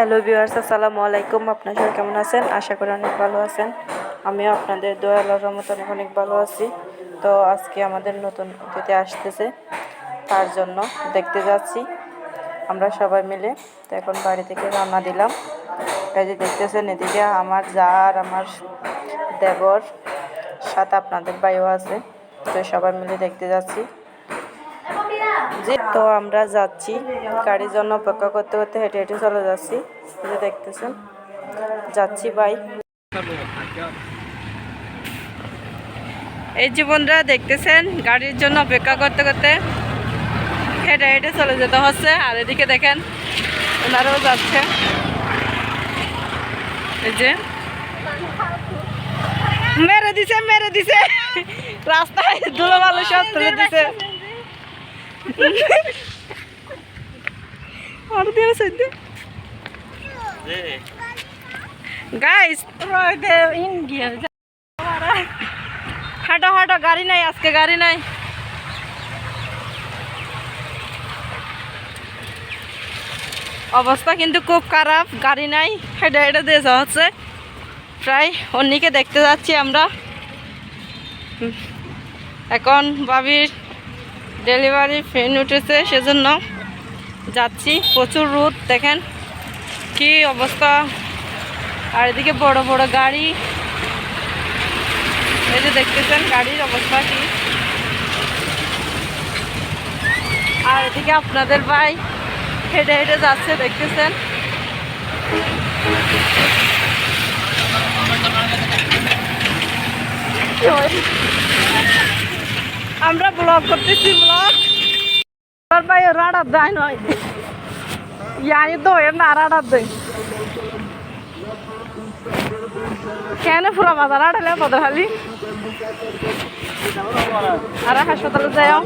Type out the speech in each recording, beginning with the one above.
Hello viewers, আসসালামু আলাইকুম। আপনার সবাই কেমন আছেন? আশা করি অনেক ভালো আছেন। আমিও আপনাদের দয়া আল্লাহর রহমতে অনেক অনেক ভালো আছি। তো আজকে আমাদের নতুন অতিথি আসতেছে। তার জন্য দেখতে যাচ্ছি। আমরা সবাই মিলে তো এখন বাড়ি থেকে রান্না দিলাম। এই যে দেখতেছেন, এদিকে আমার যা আর আমার দেবর সাথে আপনাদের ভাইও আছে। তো সবাই মিলে দেখতে যাচ্ছি। যে তো আমরা যাচ্ছি। গাড়ির জন্য অপেক্ষা করতে করতে হেঁটে হেঁটে চলে যাচ্ছি। যে দেখতেছেন, যাচ্ছি ভাই এই জীবনরা দেখতেছেন, গাড়ির জন্য অপেক্ষা করতে করতে হেঁটে হেঁটে চলে যেতে হচ্ছে। আর এদিকে দেখেন, ওনারাও যাচ্ছে। এই যে, মেরে দিছে মেরে দিছে। রাস্তায় ধুলো ভালো সব তুলে দিছে। আর দিয়ে সদ্য গাইস হাঁটো হাঁটো গাড়ি নাই আজকে গাড়ি নাই অবস্থা কিন্তু খুব খারাপ, গাড়ি নাই, হেঁটে হেঁটে দিয়ে যাওয়া হচ্ছে। প্রায় অন্যকে দেখতে যাচ্ছি আমরা। এখন বাবির ডেলিভারি ফ্রেন উঠেছে সেজন্য যাচ্ছি। প্রচুর রোদ, দেখেন কি অবস্থা। আর এদিকে বড় বড় গাড়ি। এই যে দেখতেছেন গাড়ির অবস্থা কি। আর এদিকে আপনাদের ভাই হেঁটে হেঁটে যাচ্ছে, দেখতেছেন। আমরা ব্লগ করতেছি ব্লগ আর ভাই রাডার দেয় নয় ইয়ানি তো না রাডার দেয়। কেন পুরো মাথা রাডালে পদর খালি। আর হাসপাতালে যাও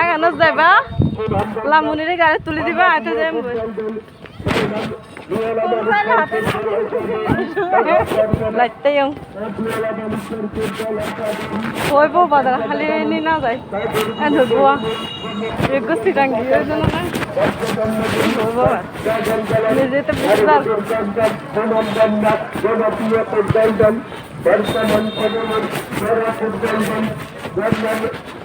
এখানে যাবা লামুনিরে গাড়ি তুলে দিবা আইতে যাই লাইতে ইয়ং হইব বাদার খালি নি না যায় এন হইব এক গোষ্ঠী টাঙ্গি ওই হয়তো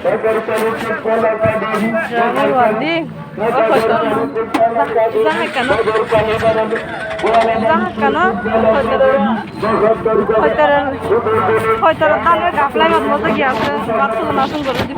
হয়তো তাহলে গাফলাই মাত মতো গিয়ে আছে মাত তুলো করে দিব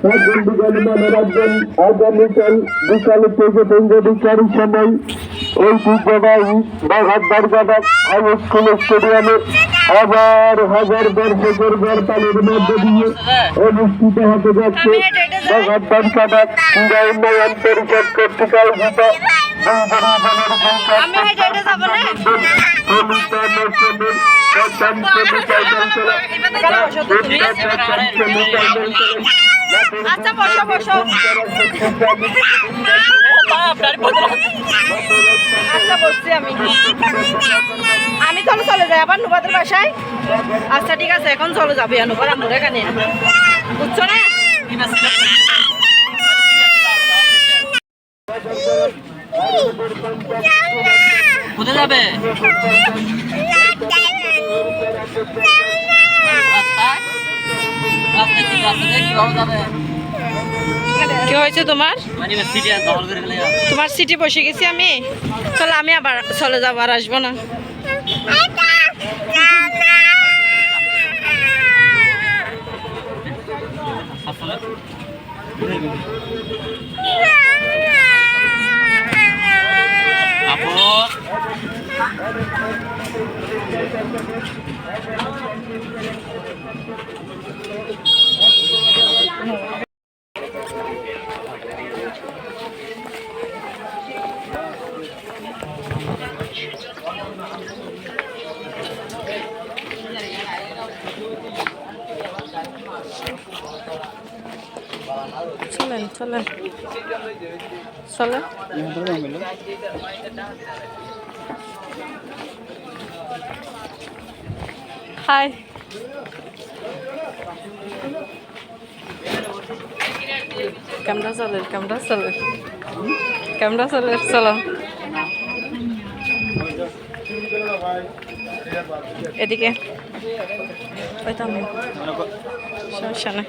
বন্ধুগণ মনোরঞ্জন আগামীকাল বিকাল থেকে তিনটে বিচারিত সময় এই জায়গায় বাঘাট বারগাবাদ হাই স্কুল স্টেডিয়ামে হাজার হাজার দর্শকের গড়পালের মধ্যে দিয়ে অনুষ্ঠিত হতে যাচ্ছে বাঘাট বারগাবাদ ক্রীড়া উন্নয়ন পরিষদ কর্তৃক আয়োজিত যাব না আচ্ছা বসো বসো আচ্ছা বসছি আমি আমি চলো চলে যাই আবার নুবাদের বাসায় আচ্ছা ঠিক আছে এখন চলো যাব নুবার আমার এখানে বুঝছ না কোথায় যাবে কি হয়েছে তোমার? তোমার সিটি বসে গেছি আমি। চলো আমি আবার চলে যাব আর আসব না। আসলে আপু? চলেন চলেন। চলেন। হাই। ক্যামেরা চলে ক্যামেরা চলে ক্যামেরা চলে চলো। এদিকে। ওই তো আমি। সমস্যা নাই।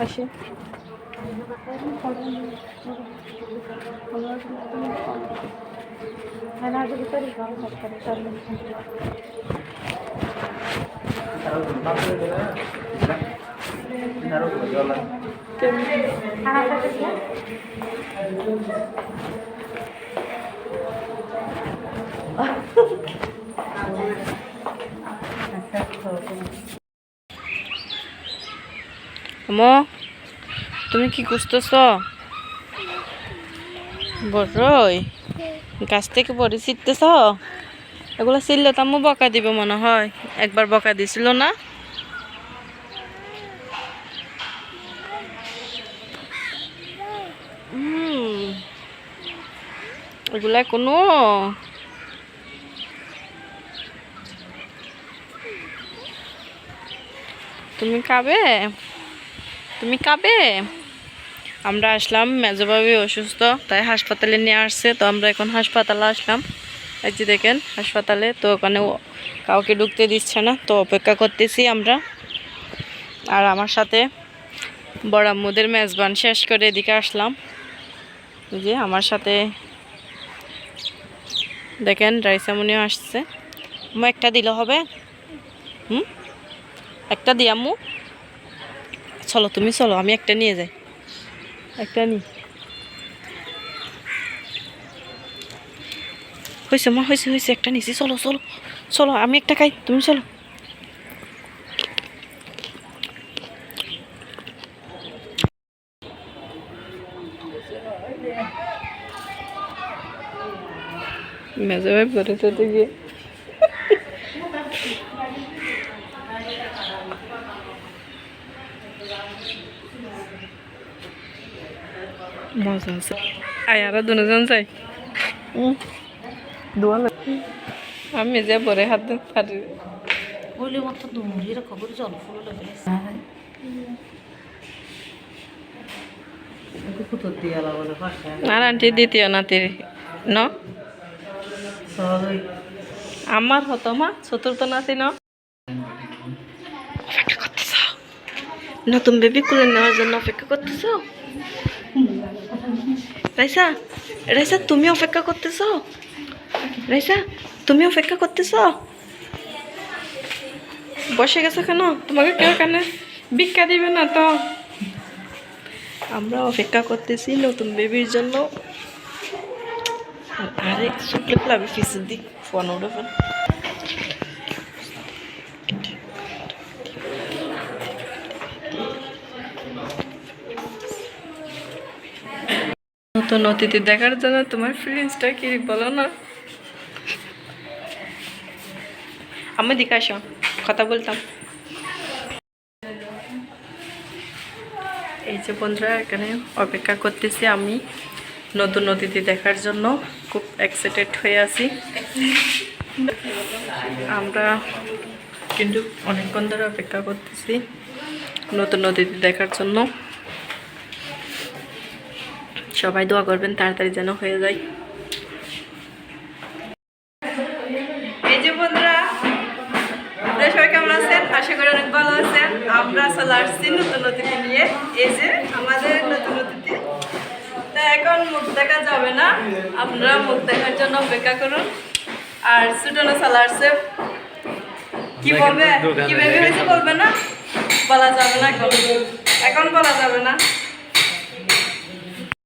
Aşı. Herhalde tutarız ben arkadaşlar. Ah. মো, তুমি কি খুঁজতেছ? বড়ই গাছ থেকে পরে ছিটতেছ? এগুলো ছিললে তো আম্মু বকা দিবে মনে হয়। একবার বকা দিছিল না? এগুলা কোনো। তুমি খাবে? তুমি খাবে আমরা আসলাম মেজবাবি অসুস্থ, তাই হাসপাতালে নিয়ে আসছে, তো আমরা এখন হাসপাতালে আসলাম। এই যে দেখেন, হাসপাতালে, তো ওখানে কাউকে ঢুকতে দিচ্ছে না, তো অপেক্ষা করতেছি আমরা। আর আমার সাথে বড় আম্মুদের মেজবান শেষ করে এদিকে আসলাম। যে আমার সাথে দেখেন, রাইসামনিও আসছে। আম্মু, একটা দিলে হবে? হুম? একটা দি, আম্মু। চলো তুমি চলো আমি একটা নিয়ে যাই। একটা নি। হয়েছে মা হয়েছে হয়েছে একটা নিছি। চলো চলো চলো আমি একটা খাই তুমি চলো। মেজে ভাই পরে তো গিয়ে মজা আছে। আয় আর দুজন যাই। আমি যে পরে হাত দিন পারি। বলে মতো দুমুড়ির খবর জল ফুল লাগে আর আন্টি দ্বিতীয় নাতির ন? আমার হতো মা চতুর্থ নাতি ন? নতুন বেবি কুলে নেওয়ার জন্য অপেক্ষা করতেছ? রাইসা রাইসা, তুমি অপেক্ষা করতেছ? রাইসা, তুমি অপেক্ষা করতেছ? বসে গেছো কেন? তোমাকে কেউ কেন ভিক্ষা দিবে না তো? আমরা অপেক্ষা করতেছি নতুন বেবির জন্য। আরে শুক্লে ফেলাবে পিছন দিক ফোন উঠে ফোন নতুন অতিথি দেখার জন্য তোমার ফিলিংসটা কি বলো না? আমি দিকে আসো। কথা বলতাম। এই যে বন্ধুরা, এখানে অপেক্ষা করতেছি আমি নতুন অতিথি দেখার জন্য। খুব এক্সাইটেড হয়ে আছি। আমরা কিন্তু অনেকক্ষণ ধরে অপেক্ষা করতেছি নতুন অতিথি দেখার জন্য। সবাই দোয়া করবেন তাড়াতাড়ি যেন হয়ে যায়। এই যে বন্ধুরা আপনারা সবাই কেমন আছেন? আশা করি অনেক ভালো আছেন। আমরা চলে আসছি নতুন অতিথি নিয়ে। এই যে আমাদের নতুন অতিথি। তা এখন মুখ দেখা যাবে না। আপনারা মুখ দেখার জন্য অপেক্ষা করুন। আর সুটনো চলে আসছে। কি বলবে? কি ভেবে হয়েছে বলবে না? বলা যাবে না এখন। এখন বলা যাবে না।